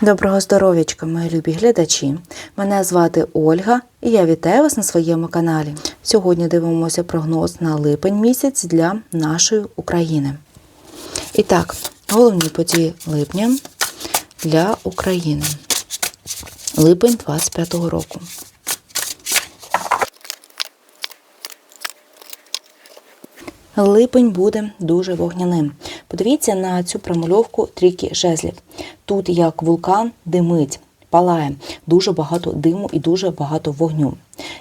Доброго здоров'ячка, мої любі глядачі. Мене звати Ольга і я вітаю вас на своєму каналі. Сьогодні дивимося прогноз на липень місяць для нашої України. І так, головні події липня для України. Липень 25-го року. Липень буде дуже вогняним. Подивіться на цю промальовку трійки жезлів. Тут як вулкан димить, палає дуже багато диму і дуже багато вогню.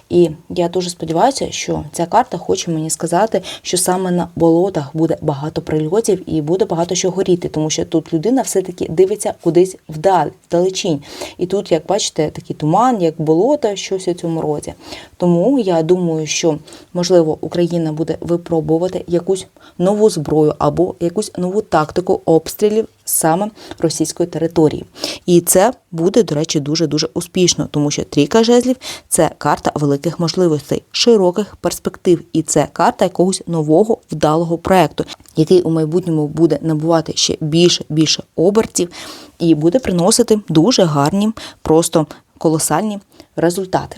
І я дуже сподіваюся, що ця карта хоче мені сказати, що саме на болотах буде багато прильотів і буде багато що горіти, тому що тут людина все-таки дивиться кудись вдаль, вдалечінь. І тут, як бачите, такий туман, як болото, щось у цьому роді. Тому я думаю, що можливо Україна буде випробувати якусь нову зброю або якусь нову тактику обстрілів саме російської території. І це буде, до речі, дуже дуже успішно, тому що трійка жезлів це карта великих можливостей, широких перспектив, і це карта якогось нового вдалого проекту, який у майбутньому буде набувати ще більше більше обертів і буде приносити дуже гарні, просто колосальні результати.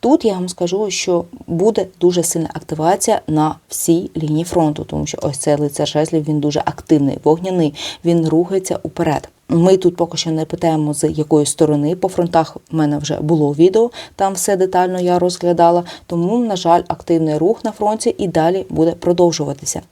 Тут я вам скажу, що буде дуже сильна активація на всій лінії фронту, тому що ось цей лицар жезлів він дуже активний, вогняний, він рухається уперед. Ми тут поки що не питаємо, з якої сторони по фронтах в мене вже було відео, там все детально я розглядала. Тому, на жаль, активний рух на фронті і далі буде продовжуватися.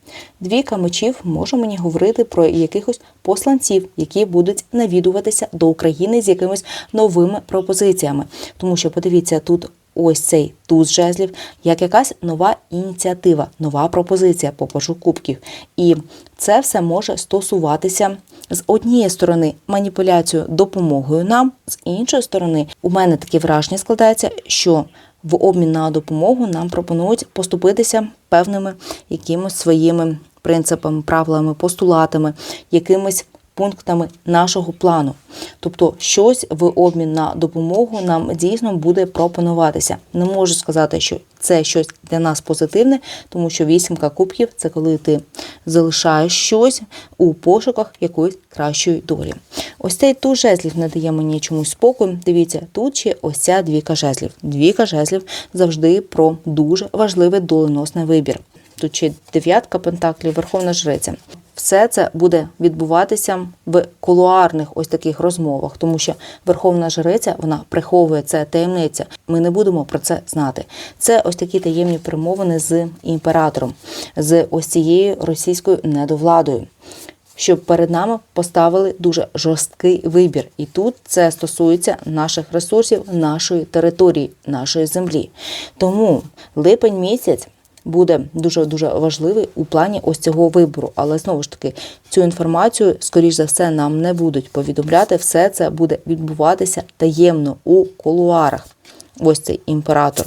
Двійка мечів може мені говорити про якихось посланців, які будуть навідуватися до України з якимись новими пропозиціями. Тому що подивіться, тут ось цей туз жезлів, як якась нова ініціатива, нова пропозиція по пажу кубків. І це все може стосуватися з однієї сторони маніпуляцію допомогою нам, з іншої сторони, у мене таке враження складається, що в обмін на допомогу нам пропонують поступитися певними якимось своїми принципами, правилами, постулатами, якимись пунктами нашого плану. Тобто, щось в обмін на допомогу нам дійсно буде пропонуватися. Не можу сказати, що це щось для нас позитивне, тому що вісімка кубків це коли ти залишаєш щось у пошуках якоїсь кращої долі. Ось цей туз жезлів не дає мені чомусь спокою. Дивіться, тут ще ось ця двійка жезлів. Двійка жезлів завжди про дуже важливий доленосний вибір. Тут ще дев'ятка пентаклів, верховна жриця. Все це буде відбуватися в кулуарних ось таких розмовах, тому що верховна жриця вона приховує це таємниця. Ми не будемо про це знати. Це ось такі таємні перемовини з імператором, з ось цією російською недовладою. Щоб перед нами поставили дуже жорсткий вибір, і тут це стосується наших ресурсів, нашої території, нашої землі. Тому липень місяць буде дуже дуже важливий у плані ось цього вибору. Але знову ж таки, цю інформацію, скоріш за все, нам не будуть повідомляти. Все це буде відбуватися таємно у кулуарах. Ось цей імператор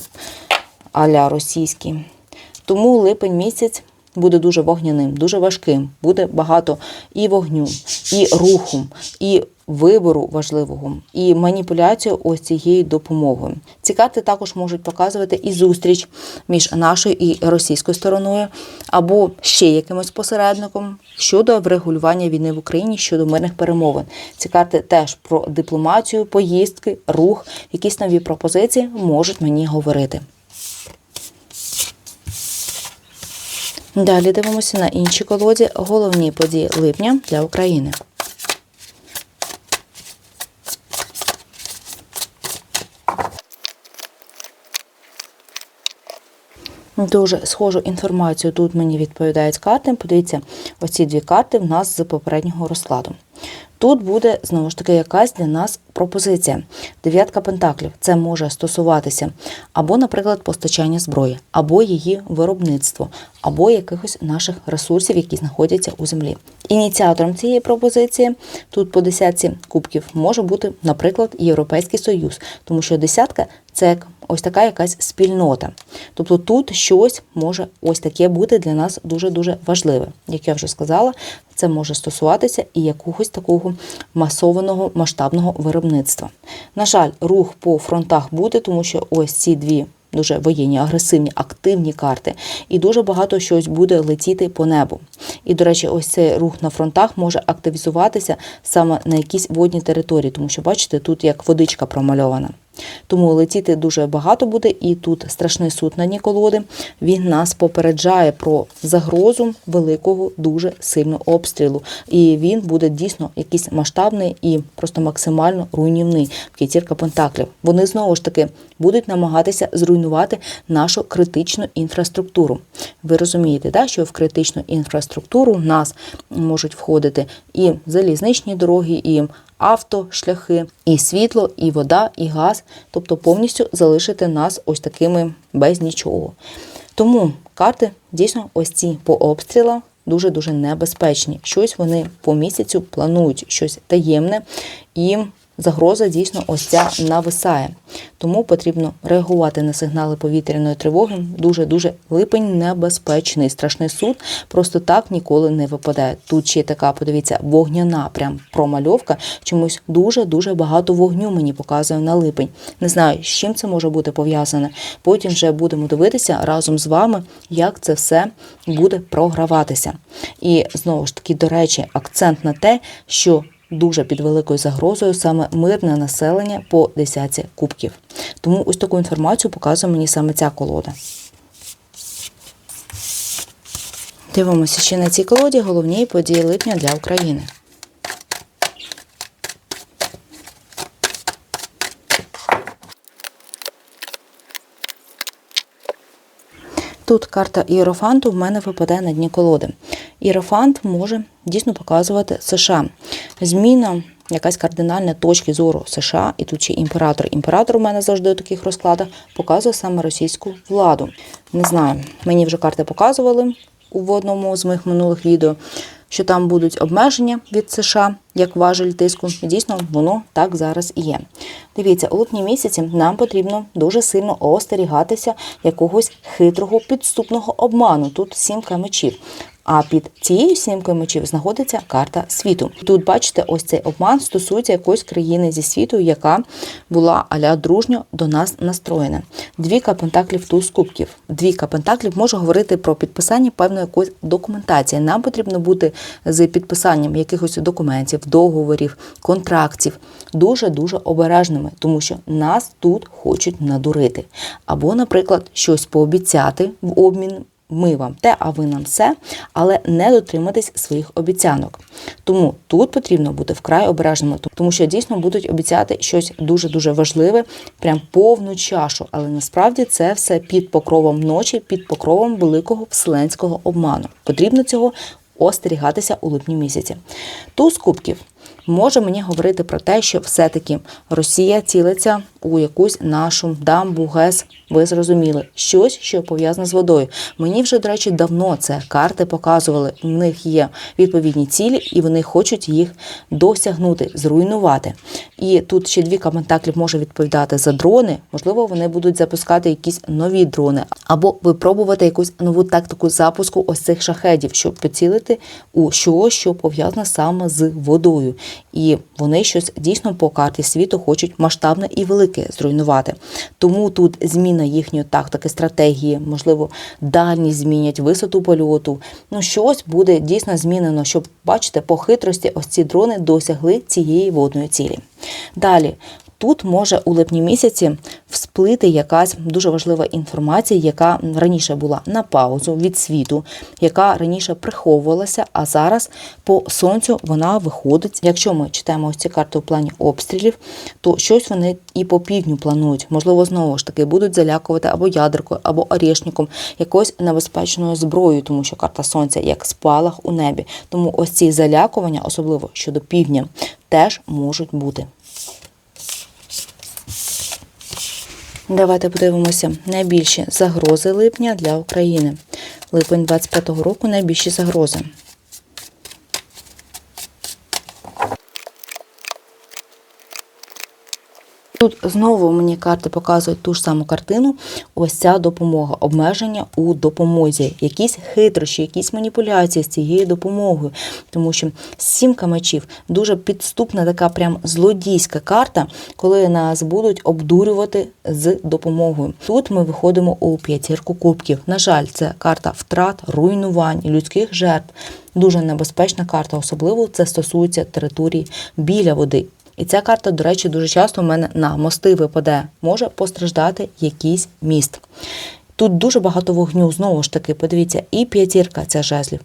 аля російський. Тому липень місяць. Буде дуже вогняним, дуже важким. Буде багато і вогню, і руху, і вибору важливого, і маніпуляцію ось цією допомогою. Ці карти також можуть показувати і зустріч між нашою і російською стороною, або ще якимось посередником щодо врегулювання війни в Україні щодо мирних перемовин. Ці карти теж про дипломатію, поїздки, рух, якісь нові пропозиції можуть мені говорити. Далі дивимося на інші колоді головні події липня для України. Дуже схожу інформацію тут мені відповідають карти. Подивіться, оці дві карти в нас з попереднього розкладу. Тут буде знову ж таки якась для нас пропозиція. Дев'ятка пентаклів це може стосуватися або, наприклад, постачання зброї, або її виробництво, або якихось наших ресурсів, які знаходяться у землі. Ініціатором цієї пропозиції тут по десятці кубків може бути, наприклад, Європейський Союз, тому що десятка це як ось така якась спільнота. Тобто тут щось може ось таке бути для нас дуже-дуже важливе. Як я вже сказала, це може стосуватися і якогось такого масованого масштабного виробництва. На жаль, рух по фронтах буде, тому що ось ці дві дуже воєнні, агресивні, активні карти, і дуже багато щось буде летіти по небу. І, до речі, ось цей рух на фронтах може активізуватися саме на якійсь водній території, тому що, бачите, тут як водичка промальована. Тому летіти дуже багато буде, і тут страшний суд на дні колоди. Він нас попереджає про загрозу великого, дуже сильного обстрілу. І він буде дійсно якийсь масштабний і просто максимально руйнівний. П'ятірка пентаклів. Вони знову ж таки будуть намагатися зруйнувати нашу критичну інфраструктуру. Ви розумієте, да, що в критичну інфраструктуру в нас можуть входити і залізничні дороги, і автошляхи, і світло, і вода, і газ, тобто повністю залишити нас ось такими без нічого. Тому карти дійсно ось ці по обстрілах дуже-дуже небезпечні. Щось вони по місяцю планують, щось таємне, і загроза дійсно ось ця нависає. Тому потрібно реагувати на сигнали повітряної тривоги. Дуже-дуже липень небезпечний. Страшний суд просто так ніколи не випадає. Тут ще така, подивіться, вогняна прям промальовка. Чомусь дуже-дуже багато вогню мені показує на липень. Не знаю, з чим це може бути пов'язане. Потім вже будемо дивитися разом з вами, як це все буде програватися. І знову ж таки, до речі, акцент на те, що дуже під великою загрозою саме мирне населення по десятці кубків. Тому ось таку інформацію показує мені саме ця колода. Дивимося ще на цій колоді головні події липня для України. Тут карта Іерофанту в мене випадає на дні колоди. Іерофант може дійсно показувати США. Зміна, якась кардинальна точки зору США, і тут ще імператор. Імператор у мене завжди у таких розкладах показує саме російську владу. Не знаю, мені вже карти показували у одному з моїх минулих відео, що там будуть обмеження від США як важель тиску. Дійсно, воно так зараз і є. Дивіться, у липні місяці нам потрібно дуже сильно остерігатися якогось хитрого підступного обману. Тут сімка мечів. А під цією сімкою мечів знаходиться карта світу. Тут, бачите, ось цей обман стосується якоїсь країни зі світу, яка була аля дружньо до нас настроєна. Двіка пентаклів туз кубків. Двійка пентаклів може говорити про підписання певної якоїсь документації. Нам потрібно бути з підписанням якихось документів, договорів, контрактів дуже дуже обережними, тому що нас тут хочуть надурити. Або, наприклад, щось пообіцяти в обмін ми вам те, а ви нам все, але не дотриматись своїх обіцянок. Тому тут потрібно бути вкрай обережними, тому що дійсно будуть обіцяти щось дуже-дуже важливе, прям повну чашу. Але насправді це все під покровом ночі, під покровом великого вселенського обману. Потрібно цього остерігатися у липні місяці. Туз кубків може мені говорити про те, що все-таки Росія цілиться у якусь нашу дамбу, ГЕС. Ви зрозуміли, щось, що пов'язане з водою. Мені вже, до речі, давно це карти показували. У них є відповідні цілі, і вони хочуть їх досягнути, зруйнувати. І тут ще дві коментаклів може відповідати за дрони. Можливо, вони будуть запускати якісь нові дрони, або випробувати якусь нову тактику запуску ось цих шахедів, щоб поцілити у щось, що пов'язане саме з водою. І вони щось дійсно по карті світу хочуть масштабне і велике зруйнувати. Тому тут зміна їхньої тактики, стратегії, можливо, дальність змінять, висоту польоту. Ну, щось буде дійсно змінено, щоб бачите, по хитрості ось ці дрони досягли цієї водної цілі. Далі. Тут може у липні місяці всплити якась дуже важлива інформація, яка раніше була на паузу від світу, яка раніше приховувалася, а зараз по сонцю вона виходить. Якщо ми читаємо ось ці карти у плані обстрілів, то щось вони і по півдню планують. Можливо, знову ж таки будуть залякувати або ядеркою, або орішником, якоюсь небезпечною зброєю, тому що карта сонця як спалах у небі. Тому ось ці залякування, особливо щодо півдня, теж можуть бути. Давайте подивимося найбільші загрози липня для України. Липень 25-го року найбільші загрози. Тут знову мені карти показують ту ж саму картину. Ось ця допомога, обмеження у допомозі, якісь хитрощі, якісь маніпуляції з цією допомогою. Тому що сімка мечів дуже підступна, така прям злодійська карта, коли нас будуть обдурювати з допомогою. Тут ми виходимо у п'ятірку кубків. На жаль, це карта втрат, руйнувань, людських жертв. Дуже небезпечна карта, особливо це стосується території біля води. І ця карта, до речі, дуже часто в мене на мости випадає. Може постраждати якийсь міст. Тут дуже багато вогню, знову ж таки, подивіться, і п'ятірка ця жезлів,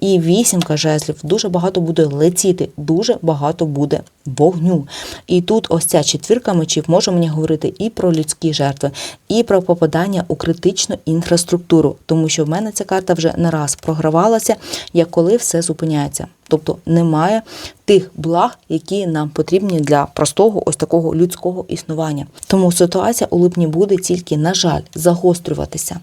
і вісімка жезлів. Дуже багато буде летіти, дуже багато буде вогню. І тут ось ця четвірка мечів може мені говорити і про людські жертви, і про попадання у критичну інфраструктуру, тому що в мене ця карта вже не раз програвалася, як коли все зупиняється. Тобто немає тих благ, які нам потрібні для простого ось такого людського існування. Тому ситуація у липні буде тільки, на жаль, загострюватися.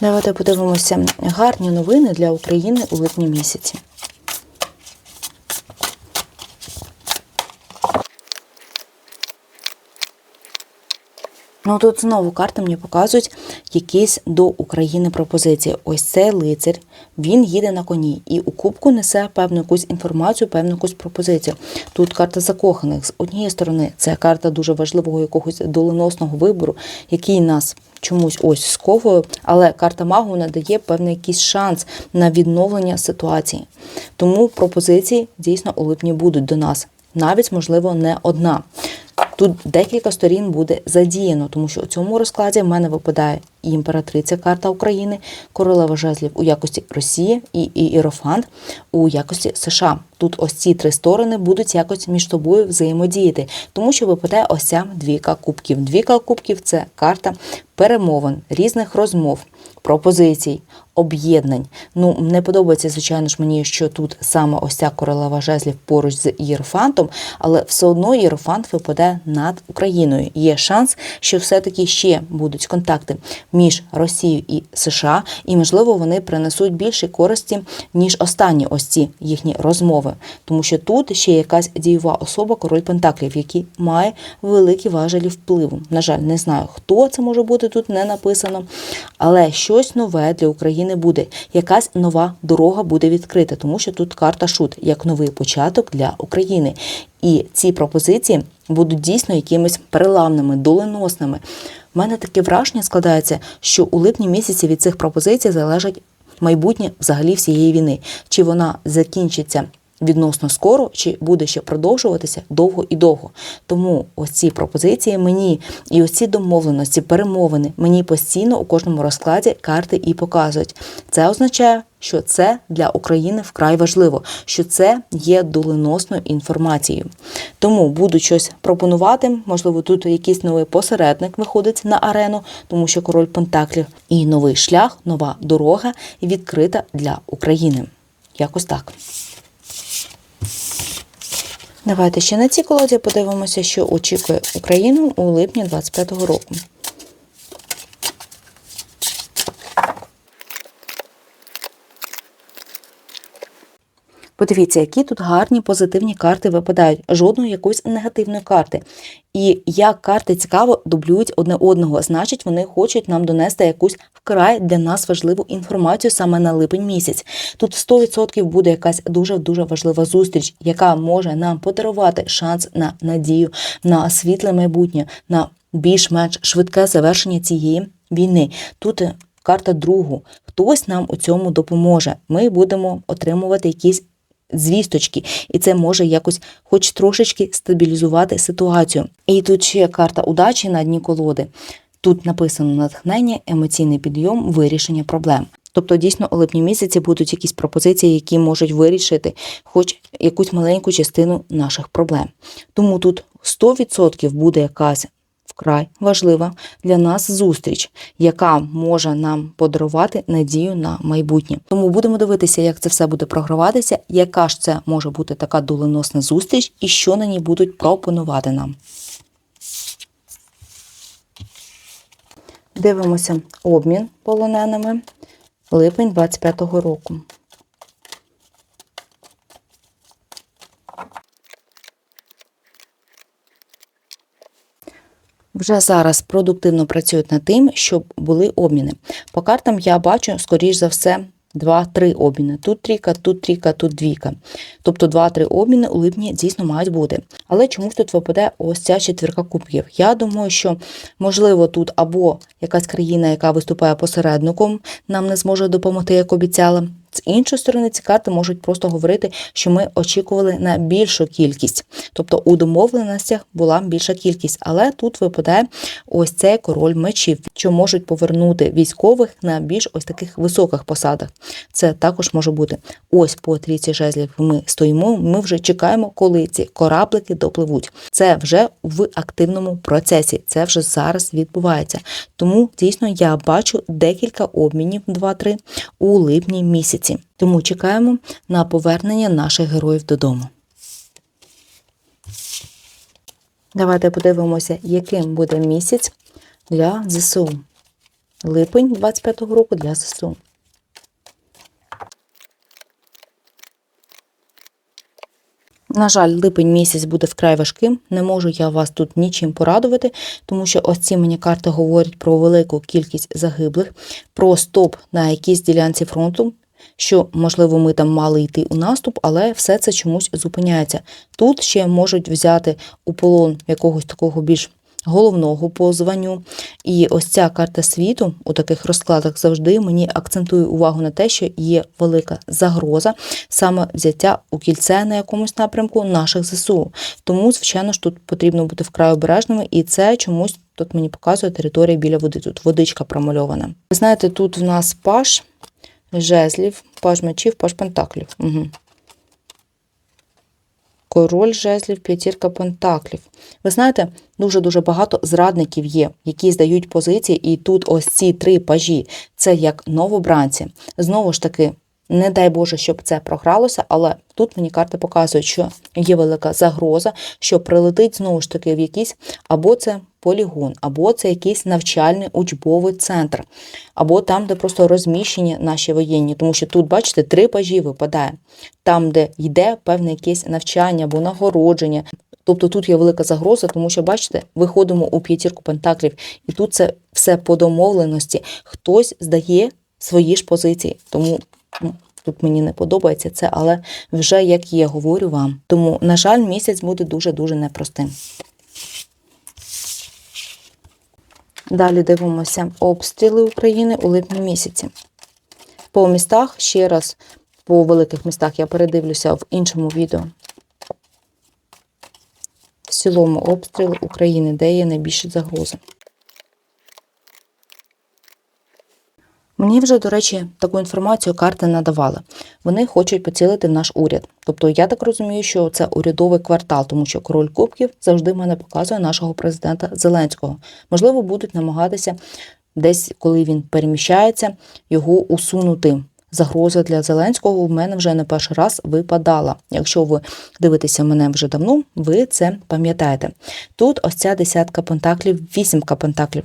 Давайте подивимося гарні новини для України у липні місяці. Ну тут знову карти мені показують якісь до України пропозиції. Ось цей лицар, він їде на коні і у кубку несе певну якусь інформацію, певну якусь пропозицію. Тут карта закоханих. З однієї сторони, це карта дуже важливого якогось доленосного вибору, який нас чомусь ось сковує, але карта магу надає певний якийсь шанс на відновлення ситуації. Тому пропозиції дійсно у липні будуть до нас. Навіть, можливо, не одна. Тут декілька сторін буде задіяно, тому що у цьому розкладі в мене випадає і імператриця карта України, королева жезлів у якості Росії і Іерофант у якості США. Тут ось ці три сторони будуть якось між собою взаємодіяти, тому що випадає ось ця двійка кубків. Двійка кубків це карта перемовин, різних розмов, пропозицій, об'єднань. Ну, не подобається, звичайно ж, мені, що тут саме ось ця королева жезлів поруч з Єрофантом, але все одно Єрофант випадає над Україною. Є шанс, що все-таки ще будуть контакти між Росією і США, і, можливо, вони принесуть більше користі, ніж останні ось ці їхні розмови. Тому що тут ще якась дієва особа, король Пентаклів, який має великі важелі впливу. На жаль, не знаю, хто це може бути тут не написано, але щось нове для України буде. Якась нова дорога буде відкрита, тому що тут карта шут як новий початок для України. І ці пропозиції будуть дійсно якимись переламними, доленосними. У мене таке враження складається, що у липні місяці від цих пропозицій залежить майбутнє взагалі всієї війни. Чи вона закінчиться відносно скоро, чи буде ще продовжуватися довго і довго. Тому ось ці пропозиції мені і ось ці домовленості, перемовини мені постійно у кожному розкладі карти і показують. Це означає. Що це для України вкрай важливо, що це є доленосною інформацією. Тому буду щось пропонувати. Можливо, тут якийсь новий посередник виходить на арену, тому що король Пентаклів і новий шлях, нова дорога відкрита для України. Якось так. Давайте ще на цій колоді подивимося, що очікує Україну у липні 25-го року. Подивіться, які тут гарні позитивні карти випадають, жодної якоїсь негативної карти. І як карти цікаво дублюють одне одного, значить, вони хочуть нам донести якусь вкрай для нас важливу інформацію саме на липень місяць. Тут 100% буде якась дуже дуже важлива зустріч, яка може нам подарувати шанс на надію, на світле майбутнє, на більш-менш швидке завершення цієї війни. Тут карта другу. Хтось нам у цьому допоможе. Ми будемо отримувати якісь звісточки, і це може якось, хоч трошечки стабілізувати ситуацію. І тут ще карта удачі на дні колоди. Тут написано натхнення, емоційний підйом, вирішення проблем. Тобто, дійсно, у липні місяці будуть якісь пропозиції, які можуть вирішити хоч якусь маленьку частину наших проблем. Тому тут 100% буде якась вкрай важлива для нас зустріч, яка може нам подарувати надію на майбутнє. Тому будемо дивитися, як це все буде програватися, яка ж це може бути така доленосна зустріч, і що на ній будуть пропонувати нам. Дивимося обмін полоненими липень 25-го року. Вже зараз продуктивно працюють над тим, щоб були обміни. По картам я бачу, скоріш за все, 2-3 обміни. Тут трійка, тут трійка, тут двійка. Тобто 2-3 обміни у липні дійсно мають бути. Але чомусь тут випаде ось ця четвірка кубків. Я думаю, що можливо тут або якась країна, яка виступає посередником, нам не зможе допомогти, як обіцяла. З іншої сторони, ці карти можуть просто говорити, що ми очікували на більшу кількість. Тобто у домовленостях була більша кількість, але тут випадає ось цей король мечів, що можуть повернути військових на більш ось таких високих посадах. Це також може бути. Ось по трійці жезлів ми стоїмо. Ми вже чекаємо, коли ці кораблики допливуть. Це вже в активному процесі. Це вже зараз відбувається. Тому дійсно я бачу декілька обмінів 2-3 у липні місяці. Тому чекаємо на повернення наших героїв додому. Давайте подивимося, яким буде місяць для ЗСУ. Липень 25-го року для ЗСУ. На жаль, липень місяць буде вкрай важким. Не можу я вас тут нічим порадувати, тому що ось ці мені карти говорять про велику кількість загиблих, про стоп на якійсь ділянці фронту. Що, можливо, ми там мали йти у наступ, але все це чомусь зупиняється. Тут ще можуть взяти у полон якогось такого більш головного по званню. І ось ця карта світу у таких розкладах завжди мені акцентує увагу на те, що є велика загроза саме взяття у кільце на якомусь напрямку наших ЗСУ. Тому, звичайно ж, тут потрібно бути вкрай обережними, і це чомусь тут мені показує територія біля води. Тут водичка промальована. Ви знаєте, тут в нас паш жезлів, паж мечів, паж пентаклів. Угу. Король жезлів, п'ятірка пентаклів. Ви знаєте, дуже-дуже багато зрадників є, які здають позиції, і тут ось ці три пажі це як новобранці. Знову ж таки, не дай Боже, щоб це програлося, але тут мені карти показують, що є велика загроза, що прилетить знову ж таки в якийсь або це полігон, або це якийсь навчальний учбовий центр, або там, де просто розміщені наші воєнні. Тому що тут, бачите, три пажі випадає, там, де йде певне якесь навчання або нагородження. Тобто тут є велика загроза, тому що, бачите, виходимо у п'ятірку пентаклів, і тут це все по домовленості. Хтось здає свої ж позиції. Тому ну, тут мені не подобається це, але вже як є, говорю вам. Тому, на жаль, місяць буде дуже-дуже непростим. Далі дивимося обстріли України у липні місяці. По містах, ще раз, по великих містах я передивлюся в іншому відео. В цілому обстріл України, де є найбільші загрози. Мені вже, до речі, таку інформацію карти надавали. Вони хочуть поцілити наш уряд. Тобто, я так розумію, що це урядовий квартал, тому що король Кубків завжди мене показує нашого президента Зеленського. Можливо, будуть намагатися десь, коли він переміщається, його усунути. Загроза для Зеленського в мене вже не перший раз випадала. Якщо ви дивитеся мене вже давно, ви це пам'ятаєте. Тут ось ця десятка пентаклів, вісімка пентаклів.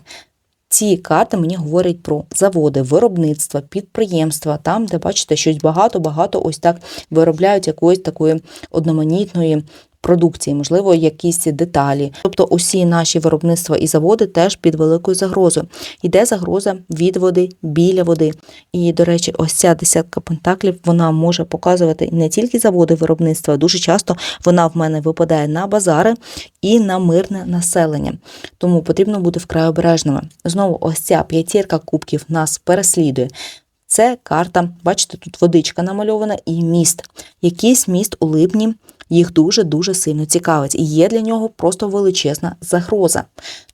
Ці карти мені говорять про заводи, виробництва, підприємства, там, де бачите, щось багато-багато ось так виробляють якоїсь такої одноманітної продукції, можливо, якісь деталі. Тобто усі наші виробництва і заводи теж під великою загрозою. Йде загроза від води, біля води. І, до речі, ось ця десятка пентаклів вона може показувати не тільки заводи виробництва, дуже часто вона в мене випадає на базари і на мирне населення. Тому потрібно бути вкрай обережними. Знову, ось ця п'ятірка кубків нас переслідує. Це карта, бачите, тут водичка намальована і міст. Якийсь міст у липні їх дуже-дуже сильно цікавить. І є для нього просто величезна загроза.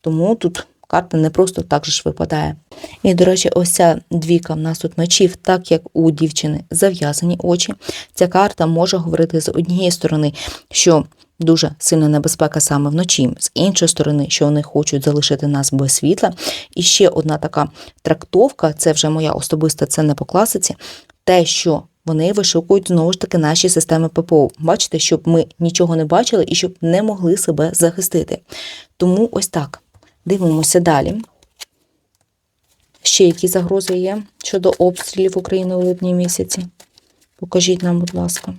Тому тут карта не просто так же ж випадає. І, до речі, ось ця двіка в нас тут мечів, так як у дівчини зав'язані очі. Ця карта може говорити з однієї сторони, що дуже сильна небезпека саме вночі, з іншої сторони, що вони хочуть залишити нас без світла. І ще одна така трактовка, це вже моя особиста, це не по класиці, те, що вони вишукують знову ж таки наші системи ППО. Бачите, щоб ми нічого не бачили і щоб не могли себе захистити. Тому ось так. Дивимося далі. Ще які загрози є щодо обстрілів України у липні місяці. Покажіть нам, будь ласка.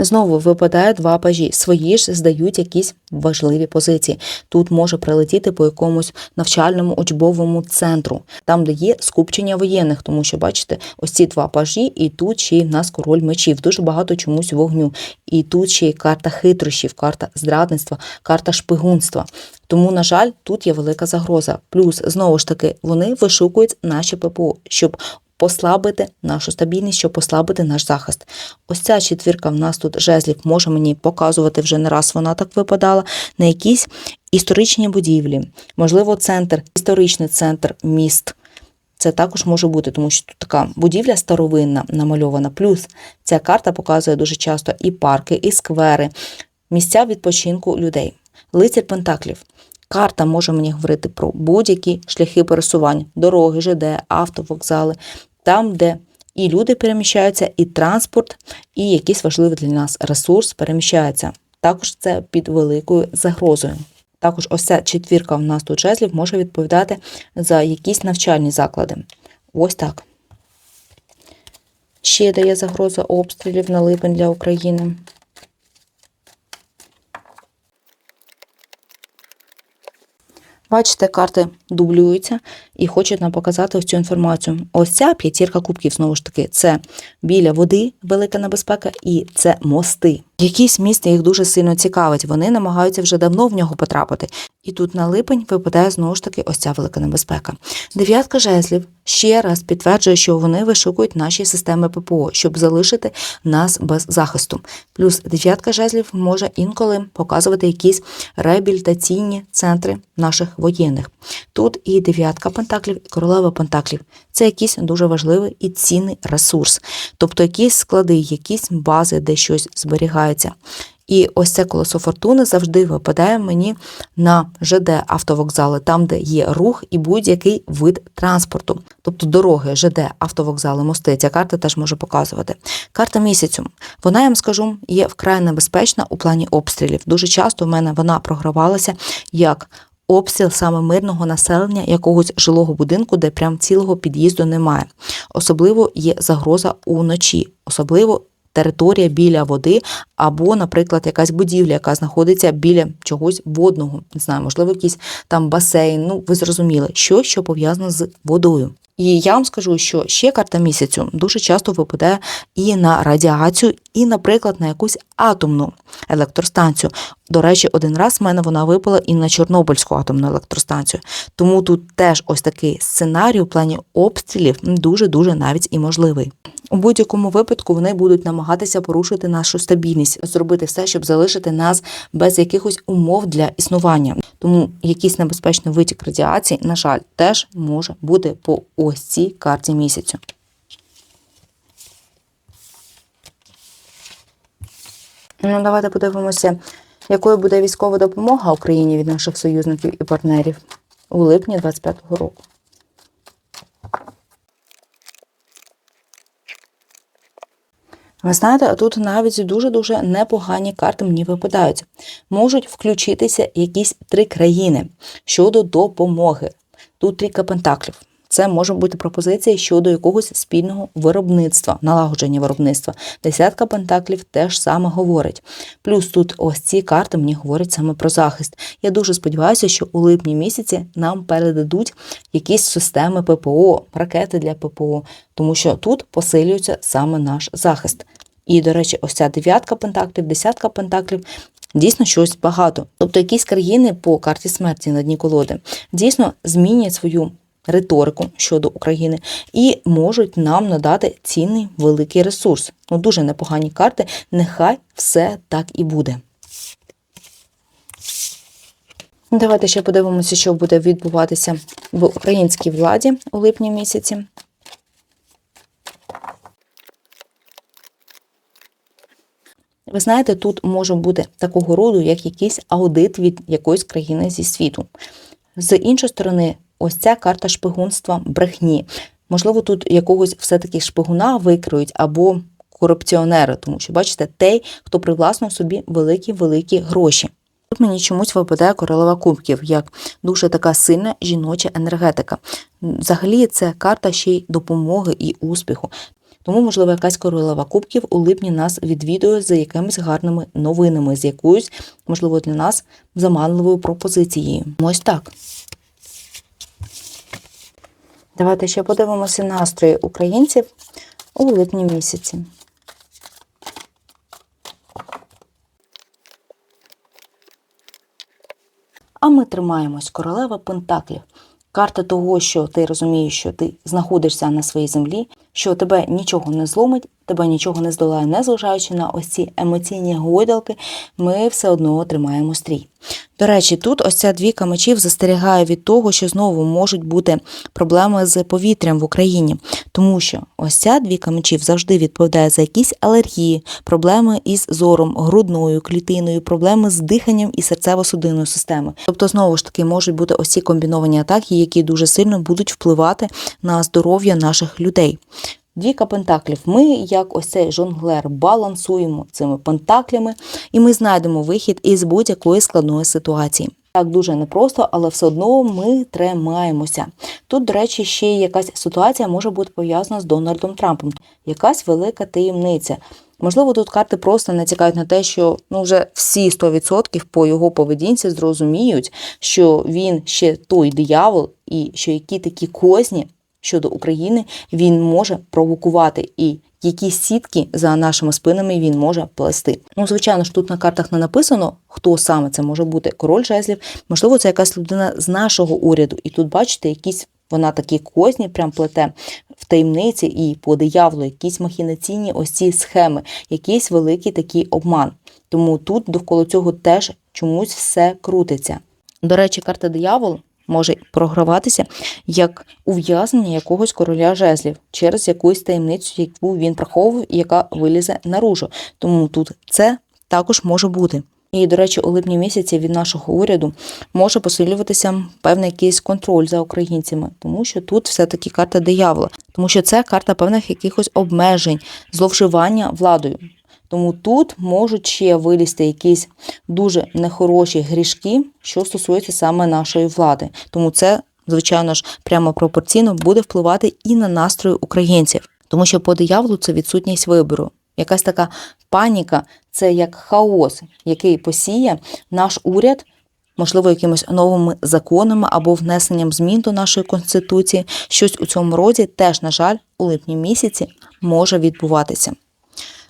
Знову випадає два пажі. Свої ж здають якісь важливі позиції. Тут може прилетіти по якомусь навчальному учбовому центру, там, де є скупчення воєнних, тому що бачите, ось ці два пажі, і тут ще й в нас король мечів. Дуже багато чомусь вогню. І тут ще й карта хитрощів, карта зрадництва, карта шпигунства. Тому, на жаль, тут є велика загроза. Плюс, знову ж таки, вони вишукують наші ППО, щоб послабити нашу стабільність, щоб послабити наш захист. Ось ця четвірка в нас тут жезлів може мені показувати вже не раз вона так випадала на якісь історичні будівлі, можливо, центр, історичний центр міст. Це також може бути, тому що тут така будівля старовинна намальована. Плюс ця карта показує дуже часто і парки, і сквери, місця відпочинку людей. Лицар Пентаклів. Карта може мені говорити про будь-які шляхи пересування, дороги, ЖД, автовокзали, там, де і люди переміщаються, і транспорт, і якийсь важливий для нас ресурс переміщається. Також це під великою загрозою. Також ось ця четвірка в нас тут жезлів може відповідати за якісь навчальні заклади. Ось так. Ще дає загроза обстрілів на липень для України. Бачите, карти дублюються і хочуть нам показати ось цю інформацію. Ось ця п'ятірка кубків, знову ж таки, це біля води велика небезпека, і це мости. Якісь місце їх дуже сильно цікавить. Вони намагаються вже давно в нього потрапити. І тут на липень випадає знову ж таки ось ця велика небезпека. Дев'ятка жезлів ще раз підтверджує, що вони вишукують наші системи ППО, щоб залишити нас без захисту. Плюс дев'ятка жезлів може інколи показувати якісь реабілітаційні центри наших воєнних. Тут і дев'ятка пентаклів, і королева пентаклів. Це якийсь дуже важливий і цінний ресурс, тобто якісь склади, якісь бази, де щось зберігається. І ось це колесо фортуни завжди випадає мені на ЖД автовокзали, там, де є рух і будь-який вид транспорту, тобто дороги, ЖД, автовокзали, мости. Ця карта теж може показувати. Карта місяцю. Вона, я вам скажу, є вкрай небезпечна у плані обстрілів. Дуже часто в мене вона програвалася як. Обстріл саме мирного населення якогось жилого будинку, де прям цілого під'їзду немає. Особливо є загроза уночі, особливо територія біля води, або, наприклад, якась будівля, яка знаходиться біля чогось водного, не знаю, можливо, якийсь там басейн. Ну, ви зрозуміли, що, що пов'язано з водою. І я вам скажу, що ще карта місяцю дуже часто випадає і на радіацію, і, наприклад, на якусь атомну електростанцію. До речі, один раз в мене вона випала і на Чорнобильську атомну електростанцію. Тому тут теж ось такий сценарій у плані обстрілів дуже-дуже навіть і можливий. У будь-якому випадку вони будуть намагатися порушити нашу стабільність, зробити все, щоб залишити нас без якихось умов для існування. Тому якийсь небезпечний витік радіації, на жаль, теж може бути по ось цій карті місяцю. Ну, давайте подивимося, якою буде військова допомога Україні від наших союзників і партнерів у липні 25-го року. Ви знаєте, тут навіть дуже-дуже непогані карти мені випадають. Можуть включитися якісь три країни щодо допомоги. Тут трійка пентаклів. Це може бути пропозиція щодо якогось спільного виробництва, налагодження виробництва. Десятка пентаклів теж саме говорить. Плюс тут ось ці карти мені говорять саме про захист. Я дуже сподіваюся, що у липні місяці нам передадуть якісь системи ППО, ракети для ППО, тому що тут посилюється саме наш захист. І, до речі, ось ця дев'ятка пентаклів, десятка пентаклів. Дійсно, щось багато. Тобто якісь країни по карті смерті на дні колоди дійсно змінюють свою риторику щодо України і можуть нам надати цінний великий ресурс. Ну, дуже непогані карти. Нехай все так і буде. Давайте ще подивимося, що буде відбуватися в українській владі у липні місяці. Ви знаєте, тут може бути такого роду, як якийсь аудит від якоїсь країни зі світу. З іншої сторони, ось ця карта шпигунства брехні. Можливо, тут якогось все-таки шпигуна викриють або корупціонера, тому що, бачите, той, хто привласнив собі великі-великі гроші. Тут мені чомусь випадає королева кубків, як дуже така сильна жіноча енергетика. Взагалі, це карта ще й допомоги і успіху. Тому, можливо, якась королева кубків у липні нас відвідує за якимись гарними новинами, з якоюсь, можливо, для нас заманливою пропозицією. Ось так. Давайте ще подивимося настрої українців у липні місяці. А ми тримаємось королева Пентаклів. Карта того, що ти розумієш, що ти знаходишся на своїй землі, що тебе нічого не зломить, тебе нічого не здолає, незважаючи на ось ці емоційні гойдалки, ми все одно тримаємо стрій. До речі, тут ось ця двійка мечів застерігає від того, що знову можуть бути проблеми з повітрям в Україні, тому що ось ця двійка мечів завжди відповідає за якісь алергії, проблеми із зором, грудною клітиною, проблеми з диханням і серцево-судинною системою. Тобто, знову ж таки, можуть бути ось ці комбіновані атаки, які дуже сильно будуть впливати на здоров'я наших людей. Двійка пентаклів. Ми, як ось цей жонглер, балансуємо цими пентаклями, і ми знайдемо вихід із будь-якої складної ситуації. Так дуже непросто, але все одно ми тримаємося. Тут, до речі, ще якась ситуація може бути пов'язана з Дональдом Трампом, якась велика таємниця. Можливо, тут карти просто натякають на те, що ну вже всі 100% по його поведінці зрозуміють, що він ще той диявол, і що які такі козні щодо України він може провокувати і які сітки за нашими спинами він може плести. Ну, звичайно ж, тут на картах не написано, хто саме це може бути король жезлів. Можливо, це якась людина з нашого уряду. І тут, бачите, якісь вона такі козні прям плете в таємниці і по дияволу, якісь махінаційні ось ці схеми, якийсь великий такий обман. Тому тут довкола цього теж чомусь все крутиться. До речі, карта диявол може програватися як ув'язнення якогось короля жезлів через якусь таємницю, яку він приховував яка вилізе наружу. Тому тут це також може бути. І, до речі, у липні місяці від нашого уряду може посилюватися певний якийсь контроль за українцями, тому що тут все-таки карта диявола, тому що це карта певних якихось обмежень, зловживання владою. Тому тут можуть ще вилізти якісь дуже нехороші грішки, що стосується саме нашої влади. Тому це, звичайно ж, прямо пропорційно буде впливати і на настрої українців, тому що по дияволу це відсутність вибору. Якась така паніка, це як хаос, який посіє наш уряд. Можливо, якимись новими законами або внесенням змін до нашої конституції, щось у цьому роді теж, на жаль, у липні місяці може відбуватися.